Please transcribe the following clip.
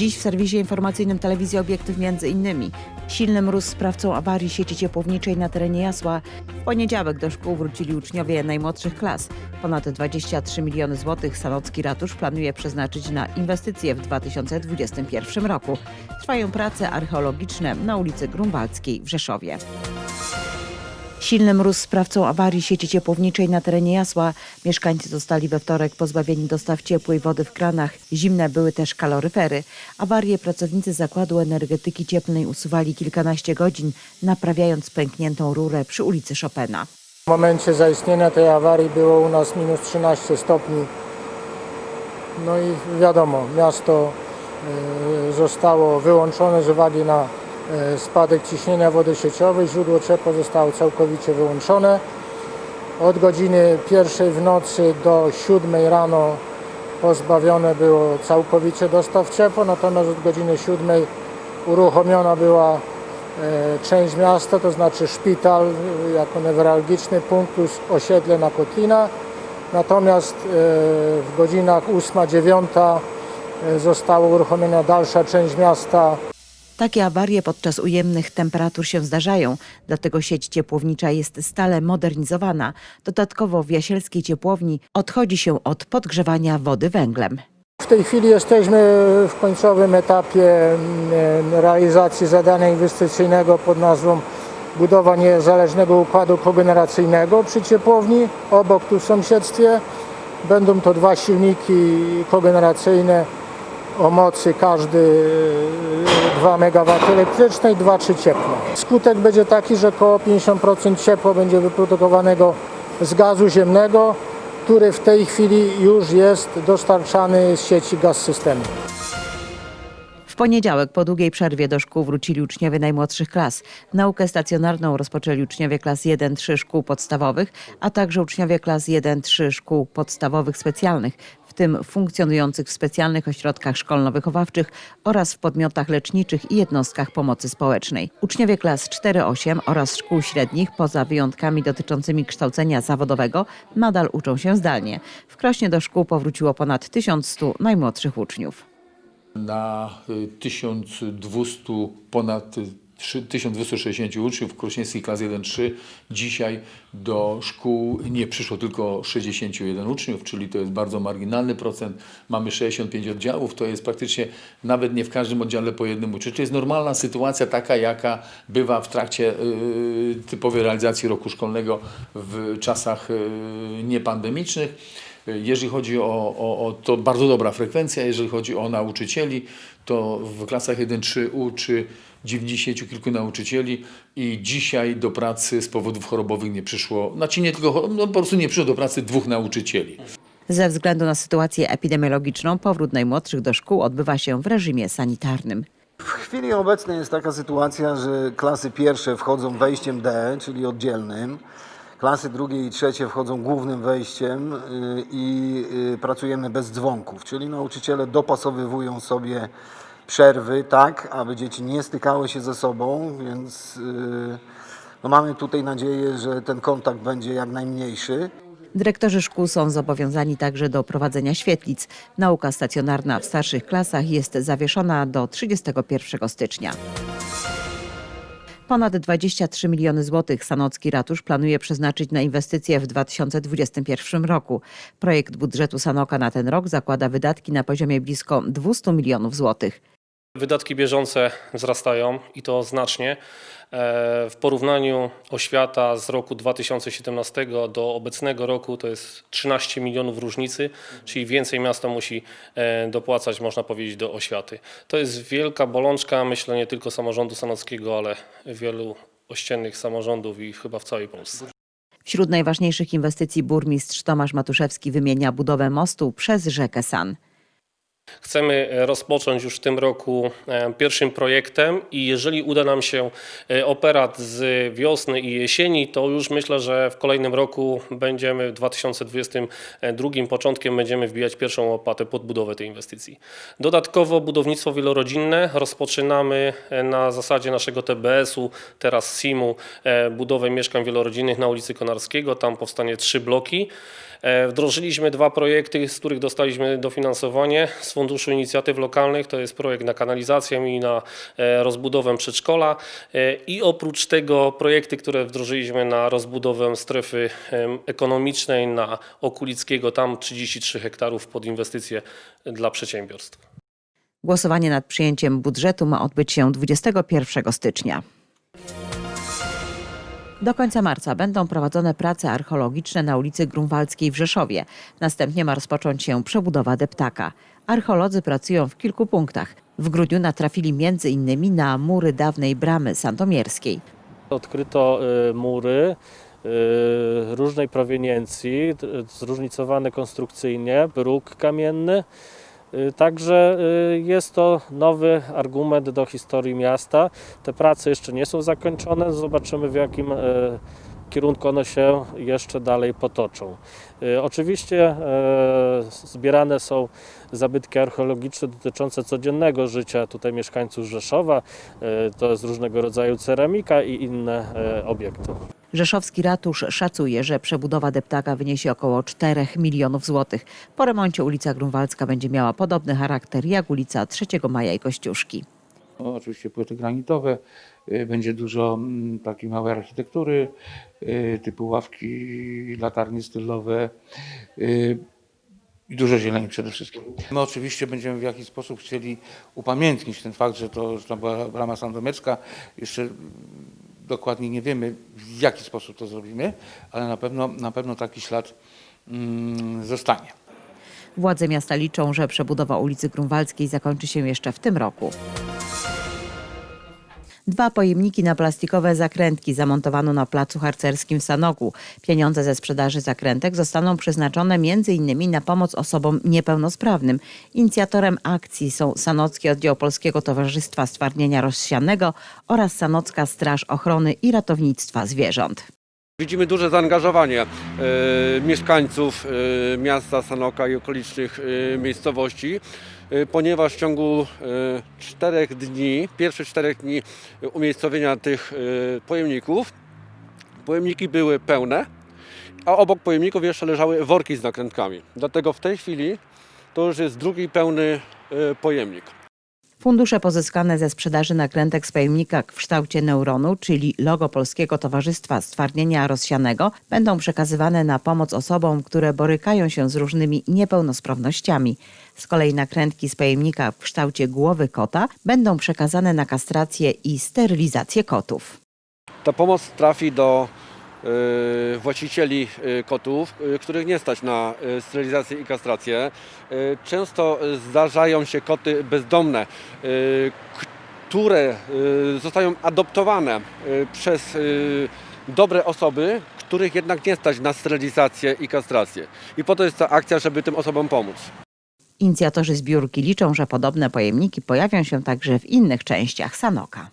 Dziś w serwisie informacyjnym telewizji Obiektyw między innymi silny mróz sprawcą awarii sieci ciepłowniczej na terenie Jasła. W poniedziałek do szkół wrócili uczniowie najmłodszych klas. Ponad 23 miliony złotych Sanocki Ratusz planuje przeznaczyć na inwestycje w 2021 roku. Trwają prace archeologiczne na ulicy Grunwaldzkiej w Rzeszowie. Silny mróz sprawcą awarii sieci ciepłowniczej na terenie Jasła. Mieszkańcy zostali we wtorek pozbawieni dostaw ciepłej wody w kranach. Zimne były też kaloryfery. Awarię pracownicy Zakładu Energetyki Cieplnej usuwali kilkanaście godzin, naprawiając pękniętą rurę przy ulicy Chopina. W momencie zaistnienia tej awarii było u nas minus 13 stopni. No i wiadomo, miasto e, zostało wyłączone z uwagi na spadek ciśnienia wody sieciowej. Źródło ciepła zostało całkowicie wyłączone. Od godziny pierwszej w nocy do 7 rano pozbawione było całkowicie dostaw ciepła, natomiast od godziny 7 uruchomiona była e, część miasta, to znaczy szpital e, jako newralgiczny punkt osiedle na Kotlina. Natomiast e, w godzinach 8-9 została uruchomiona dalsza część miasta Takie awarie podczas ujemnych temperatur się zdarzają, dlatego sieć ciepłownicza jest stale modernizowana. Dodatkowo w jasielskiej ciepłowni odchodzi się od podgrzewania wody węglem. W tej chwili jesteśmy w końcowym etapie mm, realizacji zadania inwestycyjnego pod nazwą budowa niezależnego układu kogeneracyjnego przy ciepłowni. Obok tu w sąsiedztwie będą to dwa silniki kogeneracyjne o mocy każdy 2 MW elektrycznej, 2-3 ciepła. Skutek będzie taki, że około 50% ciepła będzie wyprodukowanego z gazu ziemnego, który w tej chwili już jest dostarczany z sieci gaz systemu. Poniedziałek po długiej przerwie do szkół wrócili uczniowie najmłodszych klas. Naukę stacjonarną rozpoczęli uczniowie klas 1-3 szkół podstawowych, a także uczniowie klas 1-3 szkół podstawowych specjalnych, w tym funkcjonujących w specjalnych ośrodkach szkolno-wychowawczych oraz w podmiotach leczniczych i jednostkach pomocy społecznej. Uczniowie klas 4-8 oraz szkół średnich, poza wyjątkami dotyczącymi kształcenia zawodowego, nadal uczą się zdalnie. W Krośnie do szkół powróciło ponad 1100 najmłodszych uczniów. Na y, 1200, ponad y, trzy- 1260 uczniów krośnieckich klas 1-3. Dzisiaj do szkół nie przyszło tylko 61 uczniów, czyli to jest bardzo marginalny procent. Mamy 65 oddziałów, to jest praktycznie nawet nie w każdym oddziale po jednym uczniu. To jest normalna sytuacja taka, jaka bywa w trakcie y, typowej realizacji roku szkolnego w czasach y, niepandemicznych. Jeżeli chodzi o, o, o to bardzo dobra frekwencja, jeżeli chodzi o nauczycieli, to w klasach 1-3 uczy 90 kilku nauczycieli i dzisiaj do pracy z powodów chorobowych nie przyszło, znaczy nie tylko, no po prostu nie przyszło do pracy dwóch nauczycieli. Ze względu na sytuację epidemiologiczną powrót najmłodszych do szkół odbywa się w reżimie sanitarnym. W chwili obecnej jest taka sytuacja, że klasy pierwsze wchodzą wejściem D, czyli oddzielnym. Klasy drugie i trzecie wchodzą głównym wejściem y, i y, pracujemy bez dzwonków, czyli nauczyciele dopasowywują sobie przerwy tak, aby dzieci nie stykały się ze sobą, więc y, no mamy tutaj nadzieję, że ten kontakt będzie jak najmniejszy. Dyrektorzy szkół są zobowiązani także do prowadzenia świetlic. Nauka stacjonarna w starszych klasach jest zawieszona do 31 stycznia. Ponad 23 miliony złotych Sanocki Ratusz planuje przeznaczyć na inwestycje w 2021 roku. Projekt budżetu Sanoka na ten rok zakłada wydatki na poziomie blisko 200 milionów złotych. Wydatki bieżące wzrastają i to znacznie. E, W porównaniu oświata z roku 2017 do obecnego roku to jest 13 milionów różnicy, czyli więcej miasto musi e, dopłacać, można powiedzieć, do oświaty. To jest wielka bolączka, myślę, nie tylko samorządu sanockiego, ale wielu ościennych samorządów i chyba w całej Polsce. Wśród najważniejszych inwestycji burmistrz Tomasz Matuszewski wymienia budowę mostu przez rzekę San. Chcemy e, rozpocząć już w tym roku e, pierwszym projektem i jeżeli uda nam się e, operat z wiosny i jesieni, to już myślę, że w kolejnym roku będziemy w 2022 początkiem będziemy wbijać pierwszą łopatę pod budowę tej inwestycji. Dodatkowo budownictwo wielorodzinne rozpoczynamy na zasadzie naszego TBS-u, teraz SIM-u, budowę mieszkań wielorodzinnych na ulicy Konarskiego. Tam powstanie trzy bloki. Wdrożyliśmy dwa projekty, z których dostaliśmy dofinansowanie Funduszu Inicjatyw Lokalnych. To jest projekt na kanalizację i na e, rozbudowę przedszkola. E, I oprócz tego projekty, które wdrożyliśmy na rozbudowę strefy ekonomicznej na Okulickiego, tam 33 hektarów pod inwestycje dla przedsiębiorstw. Głosowanie nad przyjęciem budżetu ma odbyć się 21 stycznia. Do końca marca będą prowadzone prace archeologiczne na ulicy Grunwaldzkiej w Rzeszowie. Następnie ma rozpocząć się przebudowa deptaka. Archeolodzy pracują w kilku punktach. W grudniu natrafili innymi na mury dawnej bramy sandomierskiej. Odkryto y, mury y, różnej proweniencji, zróżnicowane konstrukcyjnie, bruk kamienny. Y, Także y, jest to nowy argument do historii miasta. Te prace jeszcze nie są zakończone, zobaczymy w jakim y, kierunku one się jeszcze dalej potoczą. Oczywiście zbierane są zabytki archeologiczne dotyczące codziennego życia tutaj mieszkańców Rzeszowa. To jest różnego rodzaju ceramika i inne obiekty. Rzeszowski ratusz szacuje, że przebudowa deptaka wyniesie około 4 milionów złotych. Po remoncie ulica Grunwaldzka będzie miała podobny charakter jak ulica 3 Maja i Kościuszki. No, oczywiście płyty granitowe, y, będzie dużo mm, takiej małej architektury, y, typu ławki, latarnie stylowe y, i dużo zieleni przede wszystkim. My oczywiście będziemy w jakiś sposób chcieli upamiętnić ten fakt, że to, że to była brama sandomierska. Jeszcze mm, dokładnie nie wiemy w jaki sposób to zrobimy, ale na pewno, na pewno taki ślad mm, zostanie. Władze miasta liczą, że przebudowa ulicy Grunwaldzkiej zakończy się jeszcze w tym roku. Dwa pojemniki na plastikowe zakrętki zamontowano na placu harcerskim w Sanoku. Pieniądze ze sprzedaży zakrętek zostaną przeznaczone m.in. na pomoc osobom niepełnosprawnym. Inicjatorem akcji są Sanocki Oddział Polskiego Towarzystwa Stwardnienia Rozsianego oraz Sanocka Straż Ochrony i Ratownictwa Zwierząt. Widzimy duże zaangażowanie e, mieszkańców e, miasta Sanoka i okolicznych e, miejscowości, ponieważ w ciągu e, czterech dni, pierwszych czterech dni umiejscowienia tych e, pojemników, pojemniki były pełne, a obok pojemników jeszcze leżały worki z nakrętkami. Dlatego w tej chwili to już jest drugi pełny pojemnik. Fundusze pozyskane ze sprzedaży nakrętek z pojemnika w kształcie neuronu, czyli logo Polskiego Towarzystwa Stwardnienia Rozsianego, będą przekazywane na pomoc osobom, które borykają się z różnymi niepełnosprawnościami. Z kolei nakrętki z pojemnika w kształcie głowy kota będą przekazane na kastrację i sterylizację kotów. Ta pomoc trafi do właścicieli e, kotów, e, których nie stać na e, sterylizację i kastrację. E, Często e, zdarzają się koty bezdomne, e, które e, zostają adoptowane e, przez e, dobre osoby, których jednak nie stać na sterylizację i kastrację. I po to jest ta akcja, żeby tym osobom pomóc. Inicjatorzy zbiórki liczą, że podobne pojemniki pojawią się także w innych częściach Sanoka.